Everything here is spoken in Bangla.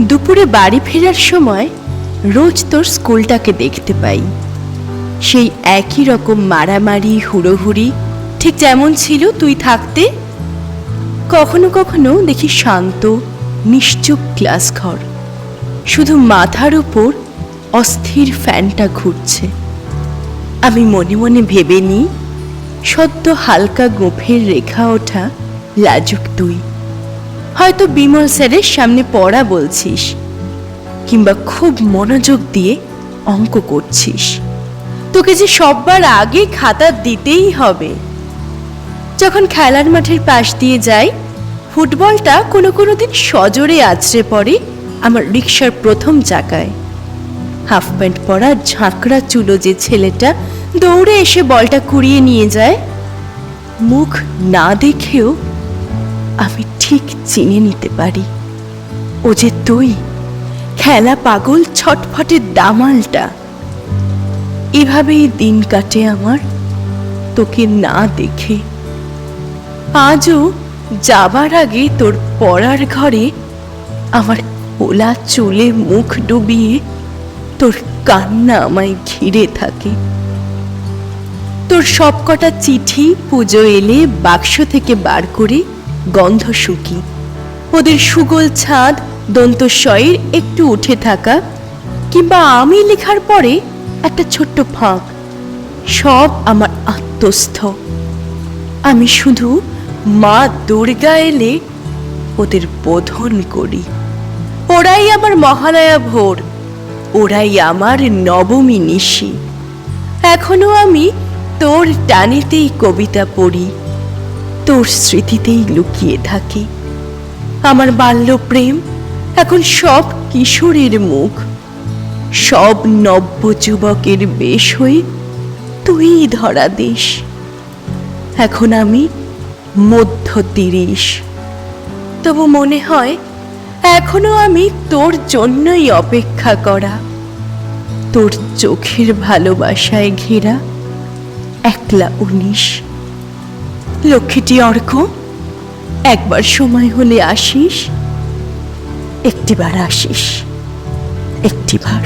দুপুরে বাড়ি ফেরার সময় রোজ তোর স্কুলটাকে দেখতে পাই। সেই একই রকম মারামারি, হুড়োহুড়ি, ঠিক যেমন ছিল তুই থাকতে। কখনো কখনো দেখি শান্ত, নিশ্চুপ ক্লাস ঘর। শুধু মাথার উপর অস্থির ফ্যানটা ঘুরছে। আমি মনে মনে ভেবে নিই, সদ্য হালকা গোফের রেখা ওঠা লাজুক তুই। হয়তো বিমল স্যারের সামনে পড়া বলছিস, কিংবা খুব মনোযোগ দিয়ে অঙ্ক করছিস। তোকে যে সববার আগে খাতা দিতেই হবে। যখন খেলার মাঠের পাশ দিয়ে যাই, ফুটবলটা কোনো কোনো দিন সজোরে আছড়ে পড়ে আমার রিক্সার প্রথম চাকায়। হাফ প্যান্ট পরা ঝাঁকড়া চুলো যে ছেলেটা দৌড়ে এসে বলটা কুড়িয়ে নিয়ে যায়, মুখ না দেখেও আমি ঠিক চিনে নিতে পারি। ও যে তুই, খেলা পাগল ছটফটের দামালটা। এভাবেই দিন কাটে আমার, তোকে না দেখে। আজও যাবার আগে তোর পড়ার ঘরে আমার ওলা চুলে মুখ ডুবিয়ে তোর কান্না আমায় ঘিরে থাকে। তোর সবকটা চিঠি পুজো এলে বাক্স থেকে বার করে গন্ধ শুকি। ওদের সুগোল ছাদ দন্তস্বয়ের একটু উঠে থাকা কিংবা আমি লেখার পরে একটা ছোট্ট ফাঁক। সব আমার আত্মস্থ। আমি শুধু মা দুর্গা এলে ওদের বোধন করি। ওরাই আমার মহালয়া ভোর। ওরাই আমার নবমী নিশি। এখনও আমি তোর টানেতেই কবিতা পড়ি। তোর স্মৃতিতেই লুকিয়ে থাকি। আমার বাল্য প্রেম এখন সব কিশোরের মুখ। সব নব্য যুবকের বেশ হয়ে তুই ধরা দিস। এখন আমি মধ্য তিরিশ তবু মনে হয় এখনও আমি তোর জন্যই অপেক্ষা করা। তোর চোখের ভালোবাসায় ঘেরা একলা উনিশ। লক্ষ্মীটি অর্ক একবার সময় হলে আসিস একটিবার আসিস একটিবার।